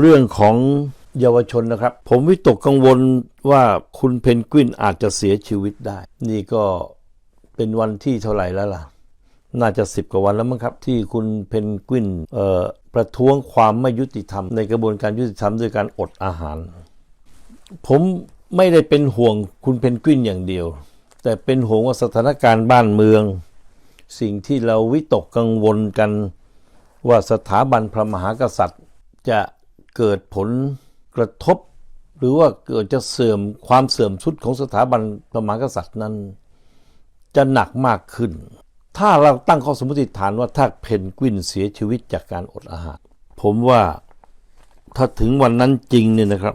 เรื่องของเยาวชนนะครับ ผมวิตกกังวลว่าคุณเพนกวินอาจจะเสียชีวิตได้ นี่ก็เป็นวันที่เท่าไหร่แล้วล่ะ น่าจะสิบกว่าวันแล้วมั้งครับ ที่คุณเพนกวินประท้วงความไม่ยุติธรรมในกระบวนการยุติธรรมด้วยการอดอาหาร ผมไม่ได้เป็นห่วงคุณเพนกวินอย่างเดียว แต่เป็นห่วงว่าสถานการณ์บ้านเมือง สิ่งที่เราวิตกกังวลกันว่าสถาบันพระมหากษัตริย์จะ เกิดผลกระทบ หรือว่าเกิดจะเสื่อมความเสื่อมสุดของสถาบันพระมหากษัตริย์นั้น จะหนักมากขึ้น ถ้าเราตั้งข้อสมมติฐานว่าถ้าเพนกวินเสียชีวิตจากการอดอาหาร ผมว่าถ้าถึงวันนั้นจริงเนี่ยนะครับ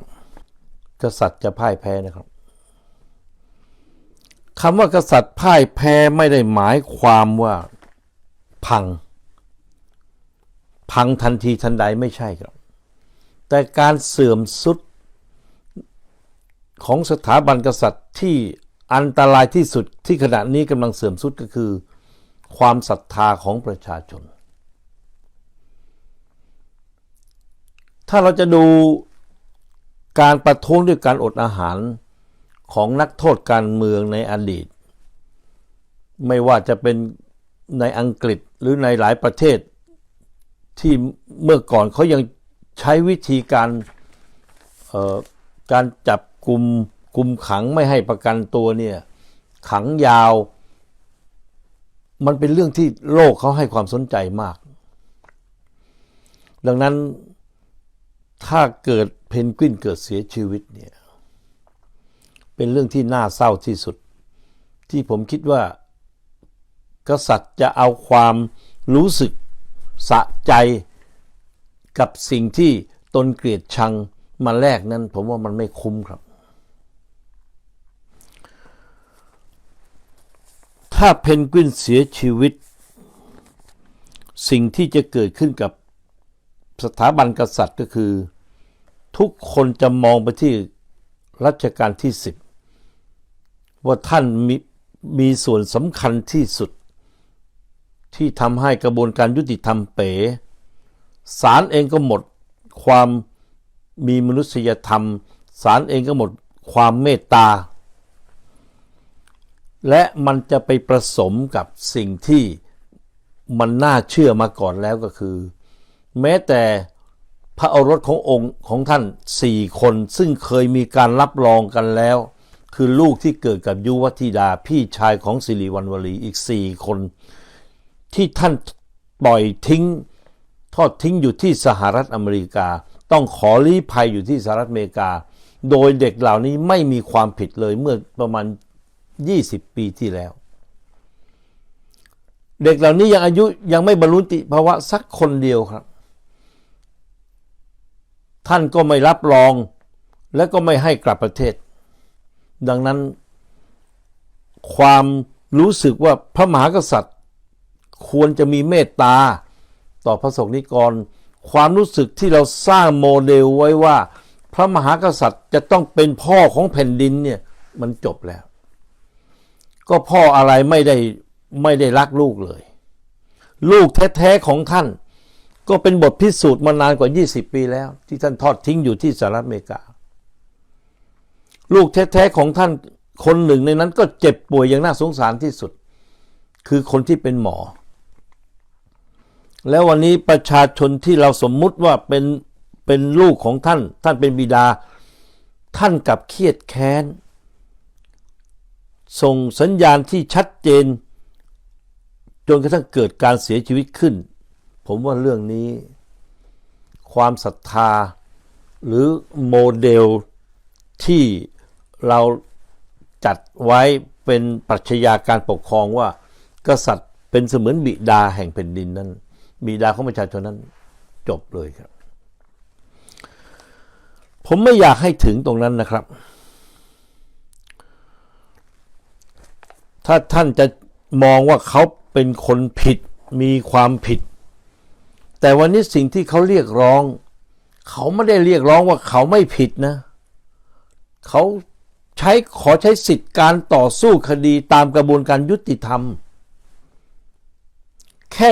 กษัตริย์จะพ่ายแพ้นะครับคำว่ากษัตริย์พ่ายแพ้ไม่ได้หมายความว่าพัง พังทันทีทันใดไม่ใช่ครับ แต่การเสื่อมสุดของสถาบันกษัตริย์ที่อันตรายที่สุดที่ขณะนี้กำลังเสื่อมสุดก็คือ ความศรัทธาของประชาชน ถ้าเราจะดูการประท้วงด้วยการอดอาหารของนักโทษการเมืองในอดีต ไม่ว่าจะเป็นในอังกฤษหรือในหลายประเทศที่เมื่อก่อนเขายัง ใช้วิธีการการจับกลุ่มกุมขังไม่ให้ประกันตัวเนี่ยขังยาว มันเป็นเรื่องที่โลกเขาให้ความสนใจมาก ดังนั้นถ้าเกิดเพนกวินเกิดเสียชีวิตเนี่ยเป็นเรื่องที่น่าเศร้าที่สุด ที่ผมคิดว่า กษัตริย์จะเอาความรู้สึกสะใจ กับสิ่งที่ตนเกลียดชังมาแลกนั้น ผมว่ามันไม่คุ้มครับ ถ้าเพนกวินเสียชีวิต สิ่งที่จะเกิดขึ้นกับสถาบันกษัตริย์ก็คือ ทุกคนจะมองไปที่รัชกาลที่สิบว่าท่านมีมีส่วนสำคัญที่สุด ที่ทำให้กระบวนการยุติธรรมเป๋ ศาลเองก็หมดความมีมนุษยธรรมศาลเองก็หมดความเมตตา และมันจะไปประสมกับสิ่งที่มันน่าเชื่อมาก่อนแล้วก็คือ แม้แต่พระโอรสขององค์ของท่านสี่คนซึ่งเคยมีการรับรองกันแล้ว คือลูกที่เกิดกับยุวธิดาพี่ชายของสิริวัณวลีอีกสี่คน ที่ท่านปล่อยทิ้ง ทอดทิ้งอยู่ที่สหรัฐอเมริกา ต้องขอลี้ภัยอยู่ที่สหรัฐอเมริกา โดยเด็กเหล่านี้ไม่มีความผิดเลยเมื่อประมาณ 20 ปีที่แล้ว เด็กเหล่านี้ยังอายุยังไม่บรรลุติภาวะสักคนเดียวครับ ท่านก็ไม่รับรองและก็ไม่ให้กลับประเทศ ดังนั้น ความรู้สึกว่าพระมหากษัตริย์ ควรจะมีเมตตา ต่อพระสงฆ์นิกร ความรู้สึกที่เราสร้างโมเดลไว้ว่า พระมหากษัตริย์จะต้องเป็นพ่อของแผ่นดินเนี่ยมันจบแล้ว ก็พ่ออะไรไม่ได้ไม่ได้รักลูกเลย ลูกแท้ๆของท่าน ก็เป็นบทพิสูจน์มานานกว่า 20 ปีแล้ว ที่ท่านทอดทิ้งอยู่ที่สหรัฐอเมริกา ลูกแท้ๆของท่านคนหนึ่งในนั้นก็เจ็บป่วยอย่างน่าสงสารที่สุด คือคนที่เป็นหมอ แล้ววันนี้ประชาชนที่เราสมมุติว่าเป็นเป็นลูกของท่าน ท่านเป็นบิดา ท่านกลับเครียดแค้น ส่งสัญญาณที่ชัดเจน จนกระทั่งเกิดการเสียชีวิตขึ้น ผมว่าเรื่องนี้ ความศรัทธา หรือโมเดลที่เราจัดไว้เป็นปรัชญาการปกครองว่า กษัตริย์เป็นเสมือนบิดาแห่งแผ่นดินนั้น บิดาของประชาชนนั้นจบเลยครับ ผมไม่อยากให้ถึงตรงนั้นนะครับ ถ้าท่านจะมองว่าเขาเป็นคนผิดมีความผิด แต่วันนี้สิ่งที่เขาเรียกร้อง เขาไม่ได้เรียกร้องว่าเขาไม่ผิดนะ เขาใช้ขอใช้สิทธิ์การต่อสู้คดีตามกระบวนการยุติธรรม แค่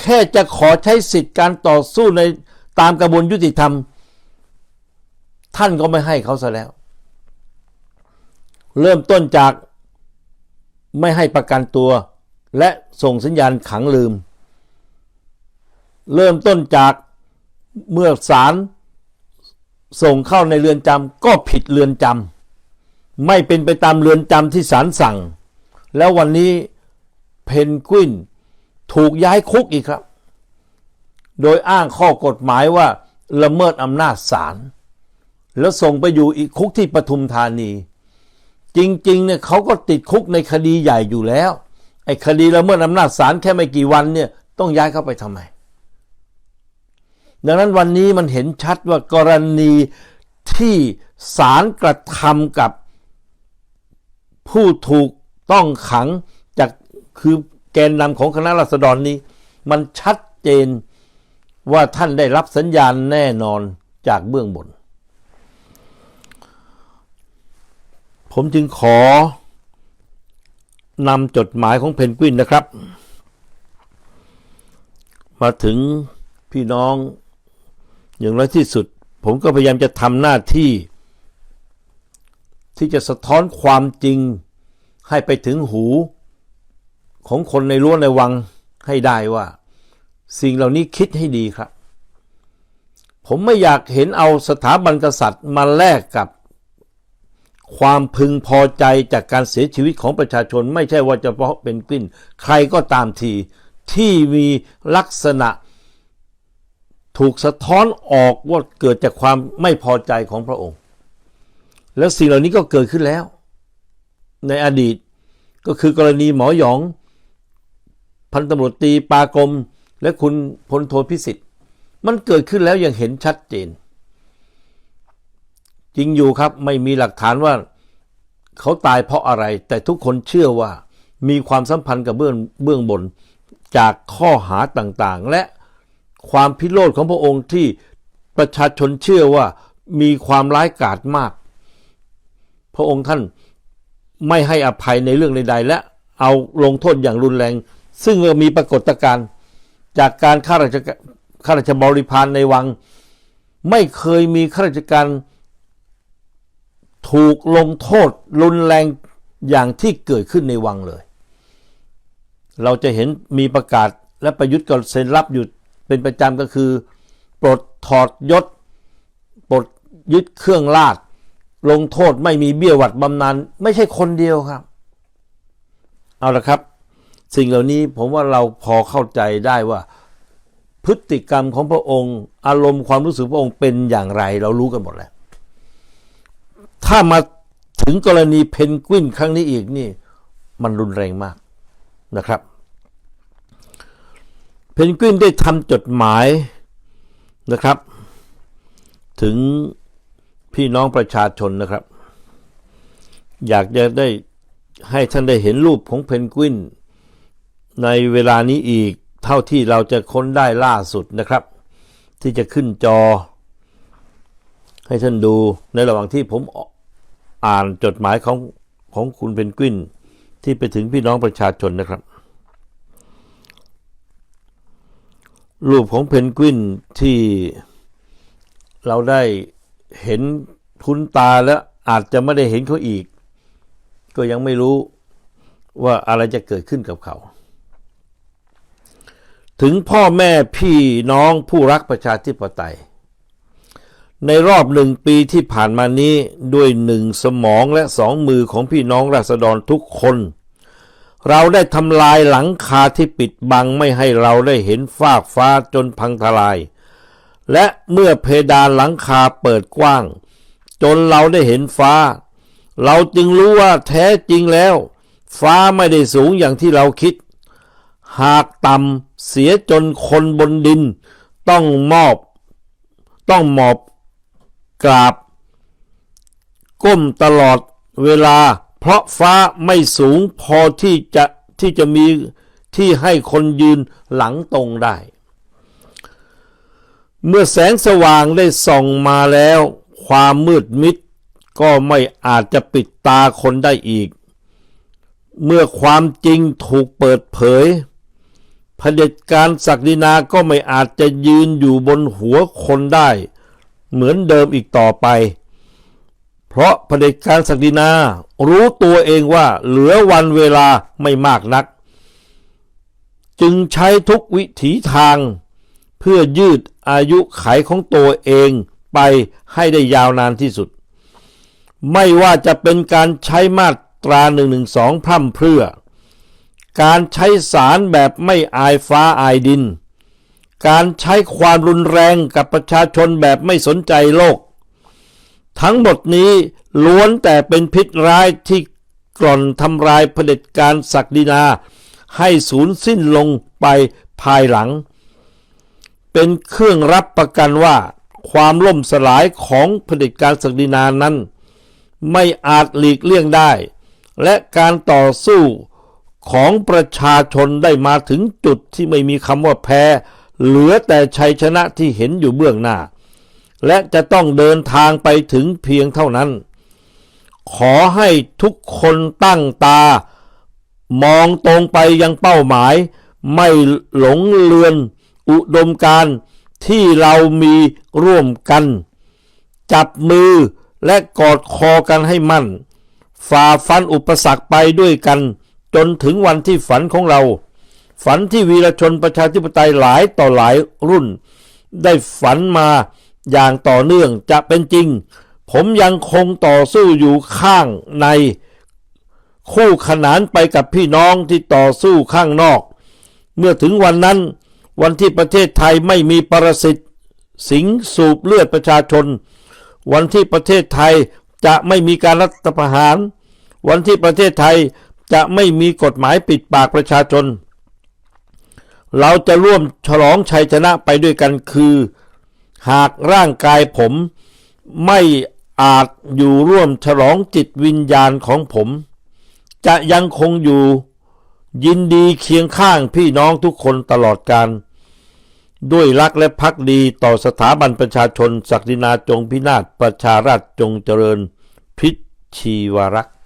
แค่จะขอใช้สิทธิ์การต่อสู้ในตามกระบวนยุติธรรม ท่านก็ไม่ให้เขาซะแล้ว เริ่มต้นจากไม่ให้ประกันตัว และส่งสัญญาณขังลืม เริ่มต้นจากเมื่อศาลส่งเข้าในเรือนจำก็ผิดเรือนจำไม่เป็นไปตามเรือนจำที่ศาลสั่ง แล้ววันนี้เพนกวิน ถูกย้ายคุกอีกครับ โดยอ้างข้อกฎหมายว่าละเมิดอำนาจศาลแล้วส่งไปอยู่อีกคุกที่ปทุมธานี จริงๆเนี่ยเขาก็ติดคุกในคดีใหญ่อยู่แล้ว ไอ้คดีละเมิดอำนาจศาลแค่ไม่กี่วันเนี่ยต้องย้ายเข้าไปทำไม ดังนั้นวันนี้มันเห็นชัดว่ากรณีที่ศาลกระทำกับผู้ถูกต้องขังจากคือ แกนนำของคณะรัษฎรนี้ มันชัดเจนว่าท่านได้รับสัญญาณแน่นอนจากเบื้องบน ผมจึงขอนำจดหมายของเพนกวินนะครับ มาถึงพี่น้องอย่างไรที่สุด ผมก็พยายามจะทำหน้าที่ ที่จะสะท้อนความจริงให้ไปถึงหู ของคนในรั้วในวังให้ได้ว่า สิ่งเหล่านี้คิดให้ดีครับ ผมไม่อยากเห็นเอาสถาบันกษัตริย์มาแลกกับ ความพึงพอใจจากการเสียชีวิตของประชาชน ไม่ใช่ว่าเฉพาะเป็นกลิ้น ใครก็ตามทีที่มีลักษณะถูกสะท้อนออกว่าเกิดจากความไม่พอใจของพระองค์ แล้วสิ่งเหล่านี้ก็เกิดขึ้นแล้ว ในอดีตก็คือกรณีหมอหยอง พันตำรวจตีปากรม และคุณพลโทพิสิทธิ์ มันเกิดขึ้นแล้วอย่างเห็นชัดเจน จริงอยู่ครับไม่มีหลักฐานว่าเขาตายเพราะอะไร แต่ทุกคนเชื่อว่ามีความสัมพันธ์กับเบื้องเบื้องบนจากข้อหาต่างๆ และความพิโรธของพระองค์ที่ประชาชนเชื่อว่ามีความร้ายกาจมาก พระองค์ท่านไม่ให้อภัยในเรื่องใดๆและเอาลงโทษอย่างรุนแรง ซึ่งมีปรากฏการณ์จากการข้าราชการข้าราชบริพารในวัง ไม่เคยมีข้าราชการถูกลงโทษรุนแรงอย่างที่เกิดขึ้นในวังเลย เราจะเห็นมีประกาศและประยุทธ์ก็เซ็นรับอยู่เป็นประจำก็คือ ปลดถอดยศ ปลดยึดเครื่องราชลงโทษไม่มีเบี้ยหวัดบำนาญไม่ใช่คนเดียวครับ เอาละครับ สิ่งเหล่านี้ผมว่าเราพอเข้าใจได้ว่า พฤติกรรมของพระองค์ อารมณ์ความรู้สึกพระองค์เป็นอย่างไร เรารู้กันหมดแล้ว ถ้ามาถึงกรณีเพนกวินครั้งนี้อีกนี่ มันรุนแรงมากนะครับ เพนกวินได้ทำจดหมายนะครับ ถึงพี่น้องประชาชนนะครับ อยากจะได้ให้ท่านได้เห็นรูปของเพนกวิน ในเวลานี้อีกเท่าที่เราจะค้นได้ล่าสุดนะครับ ที่จะขึ้นจอ ให้ท่านดูในระหว่างที่ผมอ่านจดหมายของของคุณเพนกวินที่ไปถึงพี่น้องประชาชนนะครับ รูปของเพนกวินที่เราได้เห็นทุนตาแล้วอาจจะไม่ได้เห็นเขาอีก ก็ยังไม่รู้ว่าอะไรจะเกิดขึ้นกับเขา ถึงพ่อแม่พี่น้องผู้รักประชาธิปไตย ในรอบหนึ่งปีที่ผ่านมานี้ด้วยหนึ่งสมองและสองมือของพี่น้องราษฎรทุกคน เราได้ทำลายหลังคาที่ปิดบังไม่ให้เราได้เห็นฟากฟ้าจนพังทลาย และเมื่อเพดานหลังคาเปิดกว้าง จนเราได้เห็นฟ้า เราจึงรู้ว่าแท้จริงแล้ว ฟ้าไม่ได้สูงอย่างที่เราคิด หากต่ำ เสียจนคนบนดิน ต้องมอบ ต้องหมอบกราบ ก้มตลอดเวลา เพราะฟ้าไม่สูงพอที่จะที่จะมีที่ให้คนยืนหลังตรงได้ เมื่อแสงสว่างได้ส่องมาแล้ว ความมืดมิดก็ไม่อาจจะปิดตาคนได้อีก เมื่อความจริงถูกเปิดเผย เผด็จการศักดินาก็ไม่อาจจะยืนอยู่บนหัวคนได้ เหมือนเดิมอีกต่อไป เพราะเผด็จการศักดินารู้ตัวเองว่าเหลือวันเวลาไม่มากนัก จึงใช้ทุกวิถีทาง เพื่อยืดอายุไขของตัวเองไปให้ได้ยาวนานที่สุด ไม่ว่าจะเป็นการใช้มาตรา1นึพร่ำเพรื่อ การใช้สารแบบไม่อายฟ้าอายดิน การใช้ความรุนแรงกับประชาชนแบบไม่สนใจโลก ทั้งหมดนี้ล้วนแต่เป็นพิษร้ายที่กล่อนทำลายเผด็จการศักดินา ให้สูญสิ้นลงไปภายหลัง เป็นเครื่องรับประกันว่า ความล่มสลายของเผด็จการศักดินานั้น ไม่อาจหลีกเลี่ยงได้ และการต่อสู้ ของประชาชนได้มาถึงจุดที่ไม่มีคำว่าแพ้ เหลือแต่ชัยชนะที่เห็นอยู่เบื้องหน้า และจะต้องเดินทางไปถึงเพียงเท่านั้น ขอให้ทุกคนตั้งตา มองตรงไปยังเป้าหมาย ไม่หลงเลือน อุดมการที่เรามีร่วมกัน จับมือและกอดคอกันให้มั่น ฝ่าฟันอุปสรรคไปด้วยกัน จนถึงวันที่ฝันของเรา ฝันที่วีรชนประชาธิปไตยหลายต่อหลายรุ่น ได้ฝันมาอย่างต่อเนื่องจะเป็นจริง ผมยังคงต่อสู้อยู่ข้างใน คู่ขนานไปกับพี่น้องที่ต่อสู้ข้างนอก เมื่อถึงวันนั้น วันที่ประเทศไทยไม่มีปรสิตสิงสูบเลือดประชาชน วันที่ประเทศไทยจะไม่มีการรัฐประหาร วันที่ประเทศไทย จะไม่มีกฎหมายปิดปากประชาชน เราจะร่วมฉลองชัยชนะไปด้วยกันคือ หากร่างกายผมไม่อาจอยู่ร่วมฉลองจิตวิญญาณของผม จะยังคงอยู่ยินดีเคียงข้างพี่น้องทุกคนตลอดการ ด้วยรักและพักดีต่อสถาบันประชาชน ศักดินาจงพินาศประชาราชจงเจริญ พิชีวรักษ์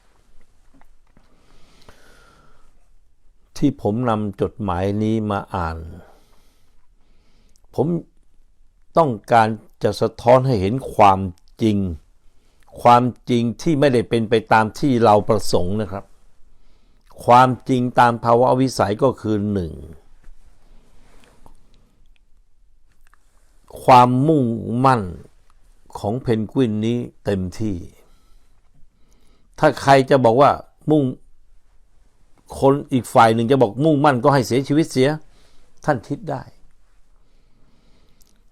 ที่ผมนำจดหมายนี้มาอ่าน ผมต้องการจะสะท้อนให้เห็นความจริง ความจริงที่ไม่ได้เป็นไปตามที่เราประสงค์นะครับ ความจริงตามภาวะวิสัยก็คือหนึ่งความมุ่งมั่นของเพนกวินนี้เต็มที่ ถ้าใครจะบอกว่ามุ่ง คนอีกฝ่ายหนึ่งจะบอกมุ่งมั่นก็ให้เสียชีวิตเสีย ท่านคิดได้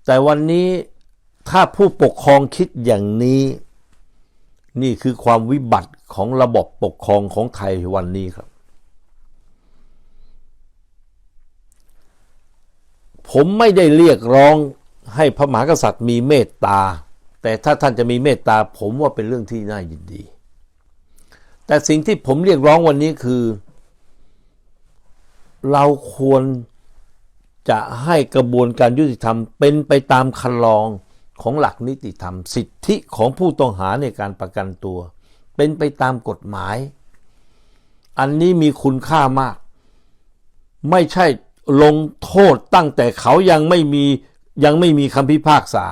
แต่วันนี้ถ้าผู้ปกครองคิดอย่างนี้ นี่คือความวิบัติของระบบปกครองของไทยวันนี้ครับ ผมไม่ได้เรียกร้องให้พระมหากษัตริย์มีเมตตา แต่ถ้าท่านจะมีเมตตา ผมว่าเป็นเรื่องที่น่ายินดี แต่สิ่งที่ผมเรียกร้องวันนี้คือ เราควรจะให้กระบวนการยุติธรรมเป็นไปตามคันลองของหลักนิติธรรม สิทธิของผู้ต้องหาในการประกันตัว เป็นไปตามกฎหมาย อันนี้มีคุณค่ามาก ไม่ใช่ลงโทษตั้งแต่เขายังไม่มียังไม่มีคำพิพากษา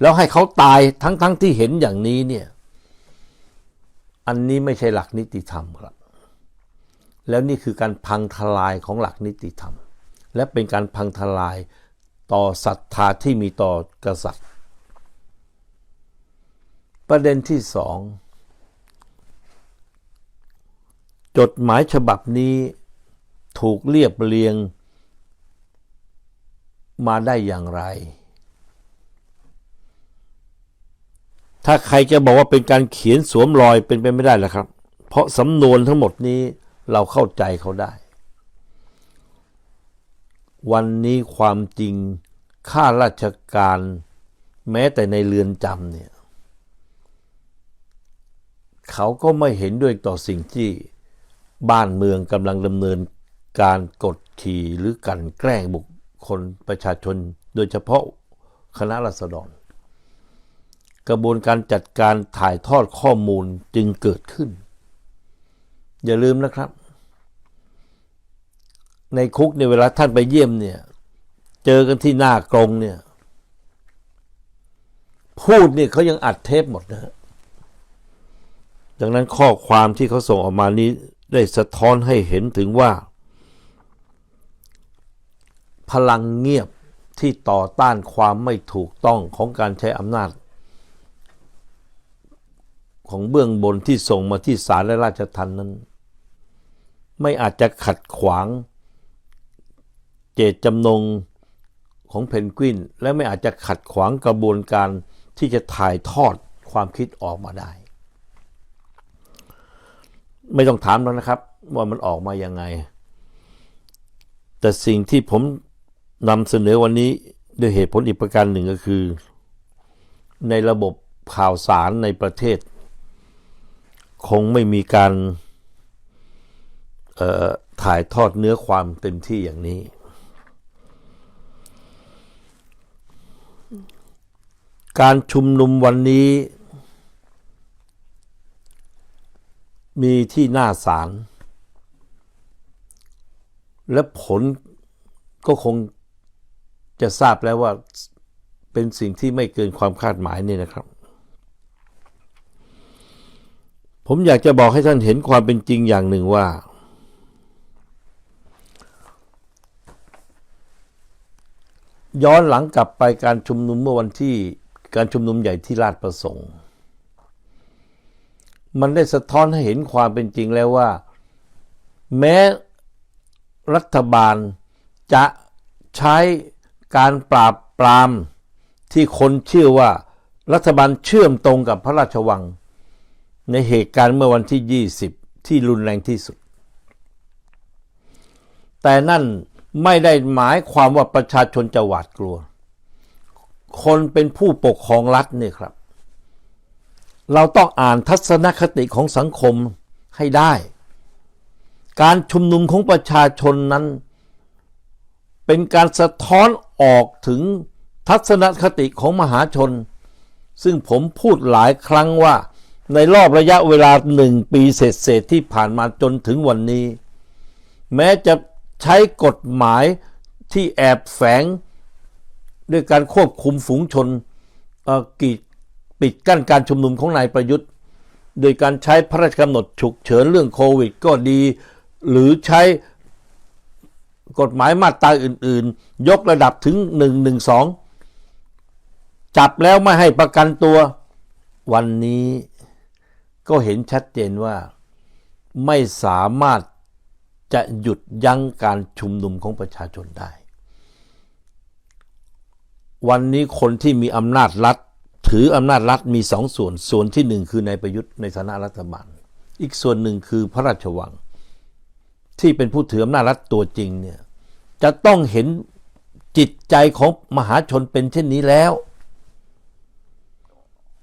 แล้วให้เขาตายทั้งๆทที่เห็นอย่างนี้เนี่ย อันนี้ไม่ใช่หลักนิติธรรมครับ แล้วนี่คือการพังทลายของหลักนิติธรรม และเป็นการพังทลายต่อศรัทธาที่มีต่อกษัตริย์ ประเด็นที่สองจดหมายฉบับนี้ถูกเรียบเรียงมาได้อย่างไร ถ้าใครจะบอกว่าเป็นการเขียนสวมรอยเป็นไปไม่ได้แล้วครับ เพราะสำนวนทั้งหมดนี้ เราเข้าใจเขาได้ วันนี้ความจริงข้าราชการแม้แต่ในเรือนจำเนี่ย เขาก็ไม่เห็นด้วยต่อสิ่งที่บ้านเมืองกำลังดำเนินการกดขี่หรือกันแกล้งบุคคนประชาชน โดยเฉพาะคณะรัษฎร กระบวนการจัดการถ่ายทอดข้อมูลจึงเกิดขึ้น อย่าลืมนะครับ ในคุกเนี่ยเวลาท่านไปเยี่ยมเนี่ย เจอกันที่หน้ากรงเนี่ย พูดเนี่ยเขายังอัดเทปหมดนะฮะดังนั้นข้อความที่เขาส่งออกมานี้ได้สะท้อนให้เห็นถึงว่า พลังเงียบที่ต่อต้านความไม่ถูกต้องของการใช้อำนาจ ของเบื้องบนที่ส่งมาที่ศาลและราชทัณฑ์นั้น ไม่อาจจะขัดขวาง เจตจำนงของเพนกวิน และไม่อาจจะขัดขวางกระบวนการที่จะถ่ายทอดความคิดออกมาได้ ไม่ต้องถามแล้วนะครับ ว่ามันออกมายังไง แต่สิ่งที่ผมนำเสนอวันนี้ด้วยเหตุผลอีกประการหนึ่งก็คือ ในระบบข่าวสารในประเทศ คงไม่มีการถ่ายทอดเนื้อความเต็มที่อย่างนี้ การชุมนุมวันนี้ มีที่หน้าศาลและผลก็คงจะทราบแล้วว่าเป็นสิ่งที่ไม่เกินความคาดหมายนี่นะครับ ผมอยากจะบอกให้ท่านเห็นความเป็นจริงอย่างหนึ่งว่า ย้อนหลังกลับไปการชุมนุมเมื่อวันที่ การชุมนุมใหญ่ที่ราชประสงค์ มันได้สะท้อนให้เห็นความเป็นจริงแล้วว่า แม้รัฐบาลจะใช้การปราบปรามที่คนเชื่อว่ารัฐบาลเชื่อมตรงกับพระราชวัง ในเหตุการณ์เมื่อวันที่ 20 ที่รุนแรงที่สุด แต่นั่นไม่ได้หมายความว่าประชาชนจะหวาดกลัว คนเป็นผู้ปกครองรัฐเนี่ยครับ เราต้องอ่านทัศนคติของสังคมให้ได้ การชุมนุมของประชาชนนั้น เป็นการสะท้อนออกถึงทัศนคติของมหาชน ซึ่งผมพูดหลายครั้งว่าในรอบระยะเวลาหนึ่งปีเศษที่ผ่านมาจนถึงวันนี้ แม้จะใช้กฎหมายที่แอบแฝง ด้วยการควบคุมฝูงชนกีดปิดกั้นการชุมนุมของนายประยุทธ์ โดยการใช้พระราชกำหนดฉุกเฉินเรื่องโควิดก็ดี หรือใช้กฎหมายมาตราอื่น ๆ ยกระดับถึง 112 จับแล้วไม่ให้ประกันตัว วันนี้ก็เห็นชัดเจนว่าไม่สามารถจะหยุดยั้งการชุมนุมของประชาชนได้ วันนี้คนที่มีอำนาจรัฐ ถืออำนาจรัฐมีสองส่วน ส่วนที่หนึ่งคือนายประยุทธ์ในฐานะรัฐบาล อีกส่วนหนึ่งคือพระราชวัง ที่เป็นผู้ถืออำนาจรัฐตัวจริงเนี่ยจะต้องเห็นจิตใจของมหาชนเป็นเช่นนี้แล้ว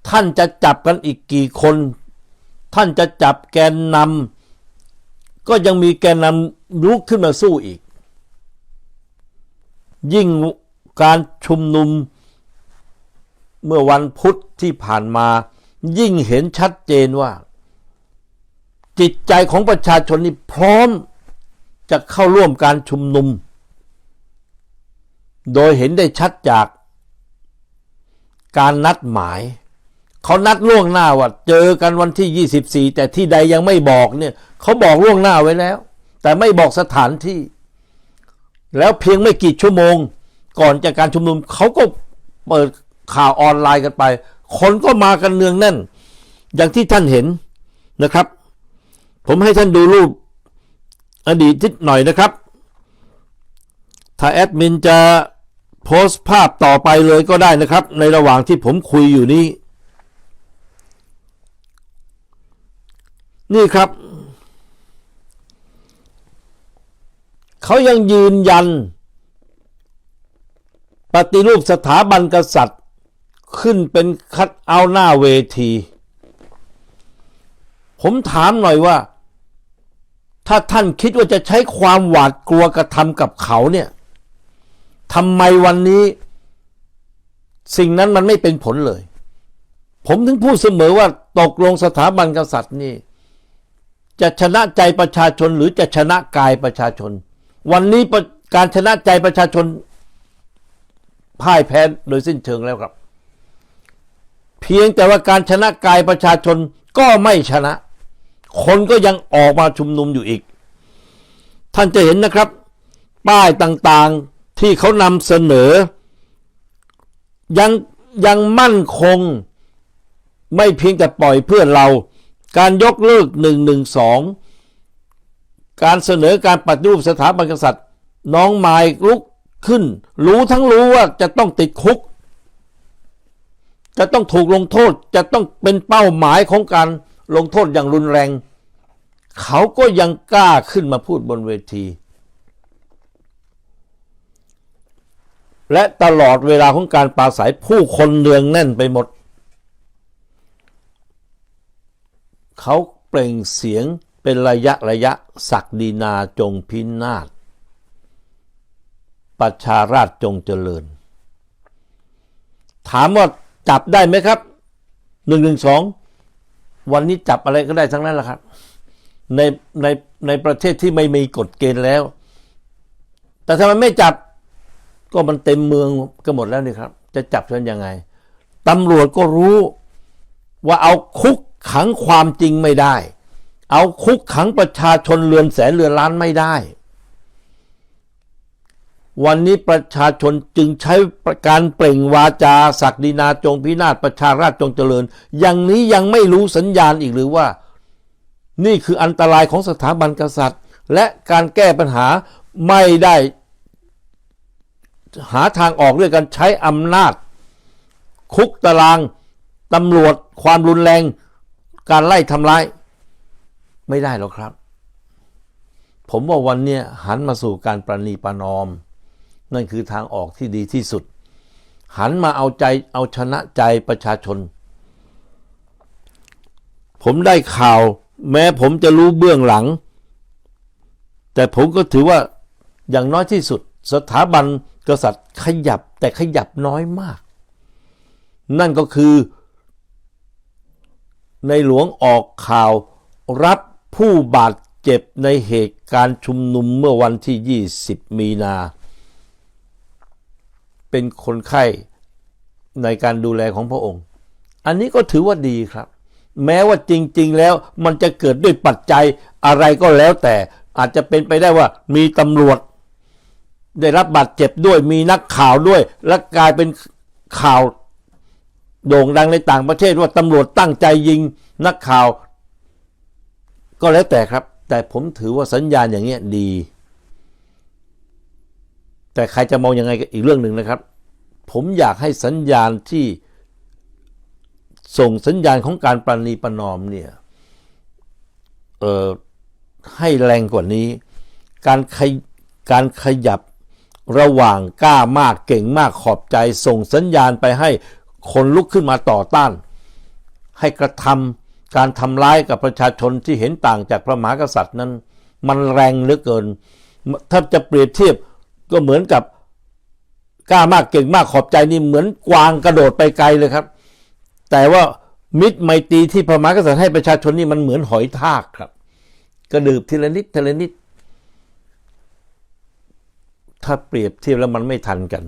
ท่านจะจับกันอีกกี่คน ท่านจะจับแกนนำก็ยังมีแกนนำลุกขึ้นมาสู้อีก ยิ่ง การชุมนุมเมื่อวันพุธที่ผ่านมา ยิ่งเห็นชัดเจนว่า จิตใจของประชาชนนี่พร้อมจะเข้าร่วมการชุมนุม โดยเห็นได้ชัดจากการนัดหมาย เขานัดล่วงหน้าว่าเจอกันวันที่ 24 แต่ที่ใดยังไม่บอกเนี่ยเขาบอกล่วงหน้าไว้แล้ว แต่ไม่บอกสถานที่ แล้วเพียงไม่กี่ชั่วโมง ก่อนจากการชุมนุมเขาก็เปิดข่าวออนไลน์กันไป คนก็มากันเนืองแน่น อย่างที่ท่านเห็นนะครับ ผมให้ท่านดูรูปอดีตนิดหน่อยนะครับ ถ้าแอดมินจะโพสต์ภาพต่อไปเลยก็ได้นะครับ ในระหว่างที่ผมคุยอยู่นี้ นี่ครับ เขายังยืนยัน ปฏิรูปสถาบันกษัตริย์ ขึ้นเป็นคัดเอาหน้าเวที ผมถามหน่อยว่า ถ้าท่านคิดว่าจะใช้ความหวาดกลัวกระทำกับเขาเนี่ยทำไมวันนี้ สิ่งนั้นมันไม่เป็นผลเลย ผมถึงพูดเสมอว่าตกลงสถาบันกษัตริย์นี่ จะชนะใจประชาชนหรือจะชนะกายประชาชน วันนี้การชนะใจประชาชน พ่ายแพ้โดยสิ้นเชิงแล้วครับ เพียงแต่ว่าการชนะกายประชาชนก็ไม่ชนะ คนก็ยังออกมาชุมนุมอยู่อีก ท่านจะเห็นนะครับ ป้ายต่างๆที่เขานำเสนอ ยังยังมั่นคง ไม่เพียงแต่ปล่อยเพื่อเรา การยกเลิกหนึ่งหนึ่งสองการเสนอการปฏิรูปสถาบันกษัตริย์ น้องไม้ลุก ขึ้น รู้ทั้งรู้ว่าจะต้องติดคุก จะต้องถูกลงโทษจะต้องเป็นเป้าหมายของการลงโทษอย่างรุนแรง เขาก็ยังกล้าขึ้นมาพูดบนเวที และตลอดเวลาของการปราศัยผู้คนเนืองแน่นไปหมด เขาเปล่งเสียงเป็นระยะระยะ ศักดินาจงพินาศ ประชาราชจงเจริญ ถามว่าจับได้ไหมครับหนึ่งหนึ่งสองวันนี้จับอะไรก็ได้ทั้งนั้นแหละครับ ในในในประเทศที่ไม่มีกฎเกณฑ์แล้ว แต่ทำไมไม่จับก็มันเต็มเมืองก็หมดแล้วนี่ครับ จะจับฉันยังไงตำรวจก็รู้ว่าเอาคุกขังความจริงไม่ได้ เอาคุกขังประชาชนเรือนแสนเรือนล้านไม่ได้ วันนี้ประชาชนจึงใช้การเปล่งวาจาศักดินาจงพินาศประชาราชจงเจริญ อย่างนี้ยังไม่รู้สัญญาณอีกหรือว่า นี่คืออันตรายของสถาบันกษัตริย์ และการแก้ปัญหาไม่ได้หาทางออกด้วยการใช้อำนาจ คุกตารางตำรวจความรุนแรง การไล่ทำร้าย ไม่ได้หรอกครับ ผมว่าวันนี้หันมาสู่การประนีประนอม นั่นคือทางออกที่ดีที่สุด หันมาเอาใจเอาชนะใจประชาชน ผมได้ข่าว แม้ผมจะรู้เบื้องหลัง แต่ผมก็ถือว่าอย่างน้อยที่สุด สถาบันกษัตริย์ขยับแต่ขยับน้อยมาก นั่นก็คือ ในหลวงออกข่าวรับผู้บาดเจ็บในเหตุการณ์ชุมนุมเมื่อวันที่ 20 มีนา เป็นคนไข้ในการดูแลของพระองค์ อันนี้ก็ถือว่าดีครับ แม้ว่าจริง ๆ แล้วมันจะเกิดด้วยปัจจัยอะไรก็แล้วแต่อาจจะเป็นไปได้ว่ามีตำรวจ ได้รับบาดเจ็บด้วยมีนักข่าวด้วย และกลายเป็นข่าวโด่งดังในต่างประเทศว่าตำรวจตั้งใจยิงนักข่าว ก็แล้วแต่ครับ แต่ผมถือว่าสัญญาณอย่างเงี้ยดี แต่ใครจะมองยังไงอีกเรื่องหนึ่งนะครับ ผมอยากให้สัญญาณที่ส่งสัญญาณของการประนีประนอมเนี่ยเอ่อให้แรงกว่านี้ การขยการขยับระหว่างกล้ามากเก่งมากขอบใจส่งสัญญาณไปให้คนลุกขึ้นมาต่อต้าน ให้กระทำการทำร้ายกับประชาชนที่เห็นต่างจากพระมหากษัตริย์นั้น มันแรงเหลือเกิน ถ้าจะเปรียบเทียบ ก็เหมือนกับกล้ามากเก่งมากขอบใจนี่เหมือนกวางกระโดดไปไกลเลยครับ แต่ว่ามิตรไมตรีที่พระมหากษัตริย์ให้ประชาชนนี่มันเหมือนหอยทากครับ กระดืบทีละนิดทีละนิด ถ้าเปรียบเทียบแล้วมันไม่ทันกัน